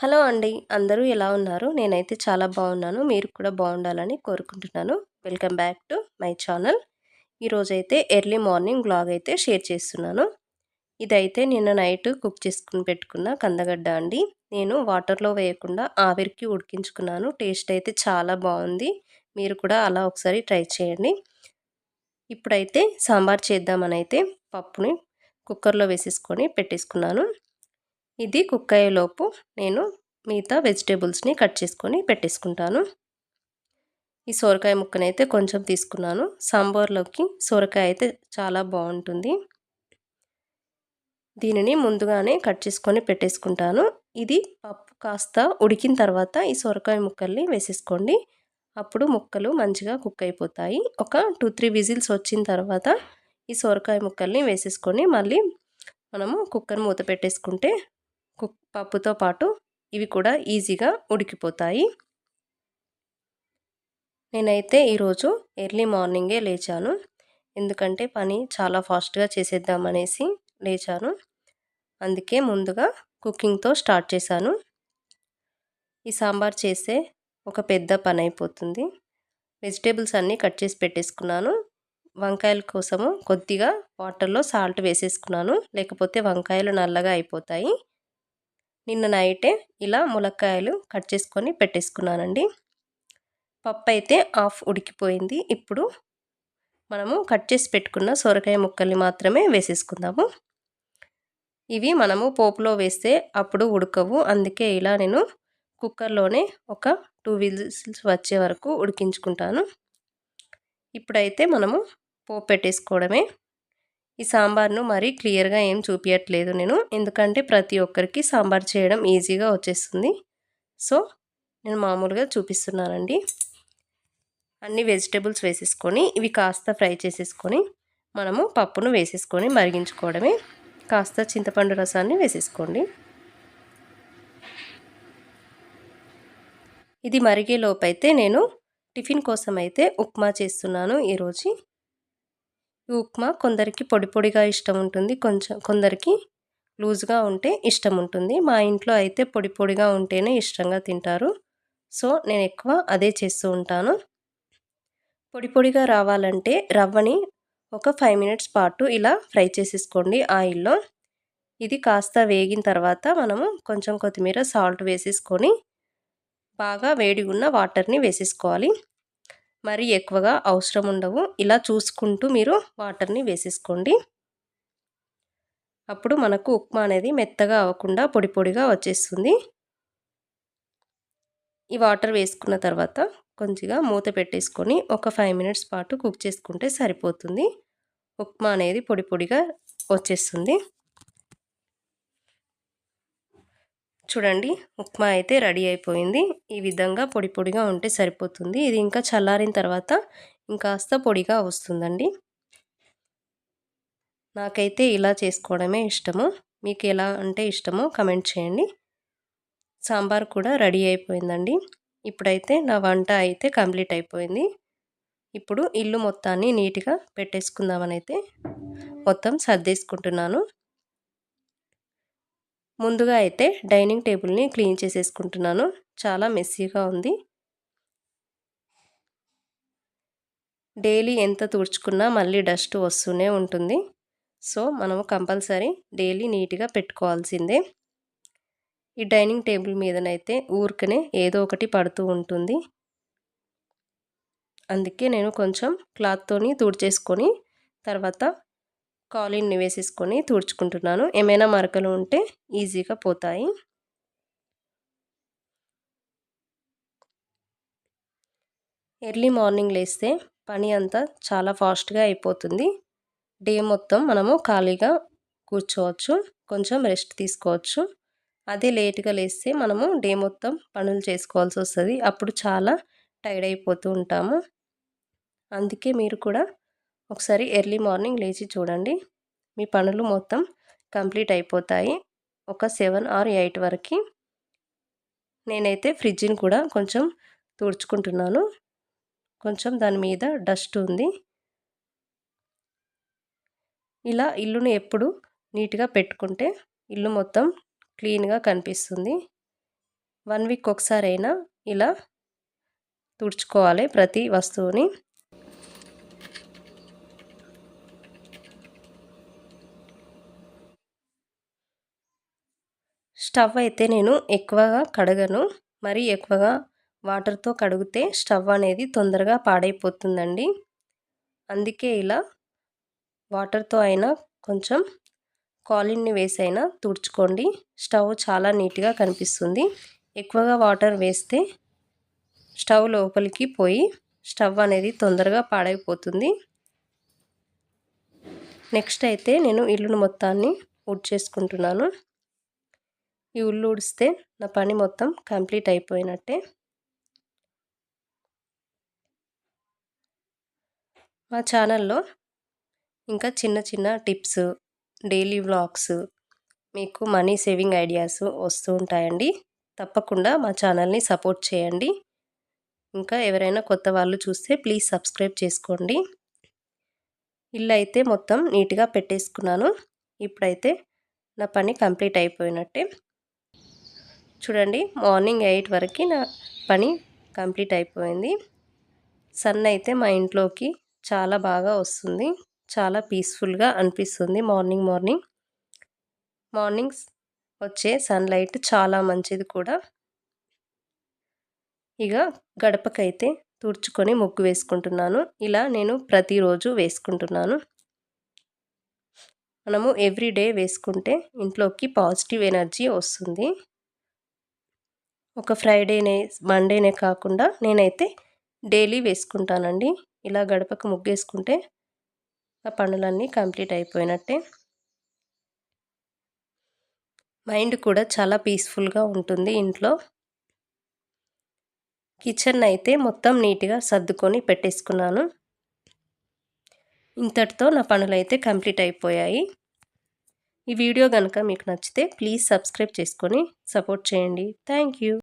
Hello అండి. అందరూ ఎలా ఉన్నారు? నేనైతే చాలా బాగున్నాను. మీరు కూడా బాగుండాలని కోరుకుంటున్నాను. Welcome back to my channel. ఈరోజైతే ఎర్లీ మార్నింగ్ బ్లాగ్ అయితే షేర్ చేస్తున్నాను. ఇదైతే నిన్న నైట్ కుక్ చేసుకుని పెట్టుకున్న కందగడ్డ అండి. నేను వాటర్లో వేయకుండా ఆవిరికి ఉడికించుకున్నాను. టేస్ట్ అయితే చాలా బాగుంది. మీరు కూడా అలా ఒకసారి ట్రై చేయండి. ఇప్పుడైతే సాంబార్ చేద్దామని అయితే పప్పుని కుక్కర్లో వేసేసుకొని పెట్టేసుకున్నాను. ఇది కుక్ అయ్యేలోపు నేను మిగతా వెజిటేబుల్స్ని కట్ చేసుకొని పెట్టేసుకుంటాను. ఈ సొరకాయ ముక్కనైతే కొంచెం తీసుకున్నాను. సాంబార్లోకి సొరకాయ అయితే చాలా బాగుంటుంది. దీనిని ముందుగానే కట్ చేసుకొని పెట్టేసుకుంటాను. ఇది పప్పు కాస్త ఉడికిన తర్వాత ఈ సొరకాయ ముక్కల్ని వేసేసుకోండి. అప్పుడు ముక్కలు మంచిగా కుక్ అయిపోతాయి. ఒక టూ త్రీ విజిల్స్ వచ్చిన తర్వాత ఈ సొరకాయ ముక్కల్ని వేసేసుకొని మళ్ళీ మనము కుక్కర్ మూత పెట్టేసుకుంటే కుక్ పప్పుతో పాటు ఇవి కూడా ఈజీగా ఉడికిపోతాయి. నేనైతే ఈరోజు ఎర్లీ మార్నింగే లేచాను. ఎందుకంటే పని చాలా ఫాస్ట్గా చేసేద్దామనేసి లేచాను. అందుకే ముందుగా కుకింగ్తో స్టార్ట్ చేశాను. ఈ సాంబార్ చేస్తే ఒక పెద్ద పని అయిపోతుంది. వెజిటేబుల్స్ అన్నీ కట్ చేసి పెట్టేసుకున్నాను. వంకాయల కోసము కొద్దిగా వాటర్లో సాల్ట్ వేసేసుకున్నాను. లేకపోతే వంకాయలు నల్లగా అయిపోతాయి. నిన్న నైటే ఇలా ములక్కాయలు కట్ చేసుకొని పెట్టేసుకున్నానండి. పప్పు అయితే ఆఫ్ ఉడికిపోయింది. ఇప్పుడు మనము కట్ చేసి పెట్టుకున్న సొరకాయ ముక్కల్ని మాత్రమే వేసేసుకుందాము. ఇవి మనము పోపులో వేస్తే అప్పుడు ఉడకవు. అందుకే ఇలా నేను కుక్కర్లోనే ఒక టూ విజిల్స్ వచ్చే వరకు ఉడికించుకుంటాను. ఇప్పుడైతే మనము పోపు పెట్టేసుకోవడమే. ఈ సాంబార్ను మరీ క్లియర్గా ఏం చూపించట్లేదు నేను. ఎందుకంటే ప్రతి ఒక్కరికి సాంబార్ చేయడం ఈజీగా వచ్చేస్తుంది. సో నేను మామూలుగా చూపిస్తున్నానండి. అన్ని వెజిటేబుల్స్ వేసేసుకొని ఇవి కాస్త ఫ్రై చేసేసుకొని మనము పప్పును వేసేసుకొని మరిగించుకోవడమే. కాస్త చింతపండు రసాన్ని వేసేసుకోండి. ఇది మరిగే లోపైతే నేను టిఫిన్ కోసం అయితే ఉప్మా చేస్తున్నాను ఈరోజు. ఉప్మా కొందరికి పొడి పొడిగా ఇష్టం ఉంటుంది. కొంచెం కొందరికి లూజ్గా ఉంటే ఇష్టం ఉంటుంది. మా ఇంట్లో అయితే పొడి పొడిగా ఉంటేనే ఇష్టంగా తింటారు. సో నేను ఎక్కువ అదే చేస్తూ ఉంటాను. పొడి పొడిగా రావాలంటే రవ్వని ఒక ఫైవ్ మినిట్స్ పాటు ఇలా ఫ్రై చేసేసుకోండి ఆయిల్లో. ఇది కాస్త వేగిన తర్వాత మనము కొంచెం కొత్తిమీర సాల్ట్ వేసేసుకొని బాగా వేడిగా ఉన్న వాటర్ని వేసేసుకోవాలి. మరి ఎక్కువగా అవసరం ఉండవు. ఇలా చూసుకుంటూ మీరు వాటర్ని వేసేసుకోండి. అప్పుడు మనకు ఉప్మా అనేది మెత్తగా అవ్వకుండా పొడి పొడిగా వచ్చేస్తుంది. ఈ వాటర్ వేసుకున్న తర్వాత కొంచెంగా మూత పెట్టేసుకొని ఒక ఫైవ్ మినిట్స్ పాటు కుక్ చేసుకుంటే సరిపోతుంది. ఉప్మా అనేది పొడి పొడిగా వచ్చేస్తుంది. చూడండి ఉప్మా అయితే రెడీ అయిపోయింది. ఈ విధంగా పొడి పొడిగా ఉంటే సరిపోతుంది. ఇది ఇంకా చల్లారిన తర్వాత ఇంకాస్త పొడిగా వస్తుందండి. నాకైతే ఇలా చేసుకోవడమే ఇష్టము. మీకు ఎలా అంటే ఇష్టమో కమెంట్ చేయండి. సాంబార్ కూడా రెడీ అయిపోయిందండి. ఇప్పుడైతే నా వంట అయితే కంప్లీట్ అయిపోయింది. ఇప్పుడు ఇల్లు మొత్తాన్ని నీట్గా పెట్టేసుకుందామని అయితే మొత్తం సర్దేసుకుంటున్నాను. ముందుగా అయితే డైనింగ్ టేబుల్ని క్లీన్ చేసేసుకుంటున్నాను. చాలా మెస్సీగా ఉంది. డైలీ ఎంత తుడుచుకున్నా మళ్ళీ డస్ట్ వస్తూనే ఉంటుంది. సో మనము కంపల్సరీ డైలీ నీట్గా పెట్టుకోవాల్సిందే. ఈ డైనింగ్ టేబుల్ మీదనైతే ఊరికనే ఏదో ఒకటి పడుతూ ఉంటుంది. అందుకే నేను కొంచెం క్లాత్తోని తుడిచేసుకొని తర్వాత కాలిన్ని వేసేసుకొని తుడుచుకుంటున్నాను. ఏమైనా మరకలు ఉంటే ఈజీగా పోతాయి. ఎర్లీ మార్నింగ్ లేస్తే పని అంతా చాలా ఫాస్ట్గా అయిపోతుంది. డే మొత్తం మనము ఖాళీగా కూర్చోవచ్చు కొంచెం రెస్ట్ తీసుకోవచ్చు. అదే లేట్గా లేస్తే మనము డే మొత్తం పనులు చేసుకోవాల్సి వస్తుంది. అప్పుడు చాలా టైర్డ్ అయిపోతూ ఉంటాము. అందుకే మీరు కూడా ఒకసారి ఎర్లీ మార్నింగ్ లేచి చూడండి. మీ పనులు మొత్తం కంప్లీట్ అయిపోతాయి. ఒక సెవెన్ ఆర్ ఎయిట్ వరకు నేనైతే ఫ్రిడ్జ్ని కూడా కొంచెం తుడుచుకుంటున్నాను. కొంచెం దాని మీద డస్ట్ ఉంది. ఇలా ఇల్లుని ఎప్పుడు నీట్గా పెట్టుకుంటే ఇల్లు మొత్తం క్లీన్గా కనిపిస్తుంది. వన్ వీక్ ఒకసారైనా ఇలా తుడుచుకోవాలి ప్రతి వస్తువుని. స్టవ్ అయితే నేను ఎక్కువగా కడగను. మరీ ఎక్కువగా వాటర్తో కడిగితే స్టవ్ అనేది తొందరగా పాడైపోతుందండి. అందుకే ఇలా వాటర్తో అయినా కొంచెం కాలిన్ని వేసి అయినా తుడుచుకోండి. స్టవ్ చాలా నీట్గా కనిపిస్తుంది. ఎక్కువగా వాటర్ వేస్తే స్టవ్ లోపలికి పోయి స్టవ్ అనేది తొందరగా పాడైపోతుంది. నెక్స్ట్ అయితే నేను ఇల్లును మొత్తాన్ని చేసుకుంటున్నాను ఈ ఉల్లు ఉడిస్తే నా పని మొత్తం కంప్లీట్ అయిపోయినట్టే. మా ఛానల్లో ఇంకా చిన్న చిన్న టిప్స్ డైలీ వ్లాగ్స్ మీకు మనీ సేవింగ్ ఐడియాస్ వస్తూ ఉంటాయండి. తప్పకుండా మా ఛానల్ని సపోర్ట్ చేయండి. ఇంకా ఎవరైనా కొత్త వాళ్ళు చూస్తే ప్లీజ్ సబ్స్క్రైబ్ చేసుకోండి. ఇల్లు అయితే మొత్తం నీట్గా పెట్టేసుకున్నాను. ఇప్పుడైతే నా పని కంప్లీట్ అయిపోయినట్టే. చూడండి మార్నింగ్ ఎయిట్ వరకు నా పని కంప్లీట్ అయిపోయింది. సన్ అయితే మా ఇంట్లోకి చాలా బాగా వస్తుంది. చాలా పీస్ఫుల్గా అనిపిస్తుంది మార్నింగ్ మార్నింగ్. మార్నింగ్స్ వచ్చే సన్లైట్ చాలా మంచిది కూడా. ఇక గడపకైతే తుడుచుకొని ముగ్గు వేసుకుంటున్నాను. ఇలా నేను ప్రతిరోజు వేసుకుంటున్నాను. మనము ఎవ్రీడే వేసుకుంటే ఇంట్లోకి పాజిటివ్ ఎనర్జీ వస్తుంది. ఒక ఫ్రైడేనే మండేనే కాకుండా నేనైతే డైలీ వేసుకుంటానండి. ఇలా గడపకు ముగ్గేసుకుంటే ఆ పనులన్నీ కంప్లీట్ అయిపోయినట్టే. మైండ్ కూడా చాలా పీస్ఫుల్గా ఉంటుంది ఇంట్లో. కిచెన్ అయితే మొత్తం నీట్గా సర్దుకొని పెట్టేసుకున్నాను. ఇంతటితో నా పనులు అయితే కంప్లీట్ అయిపోయాయి. ఈ వీడియో కనుక మీకు నచ్చితే ప్లీజ్ సబ్స్క్రైబ్ చేసుకొని సపోర్ట్ చేయండి. Thank you.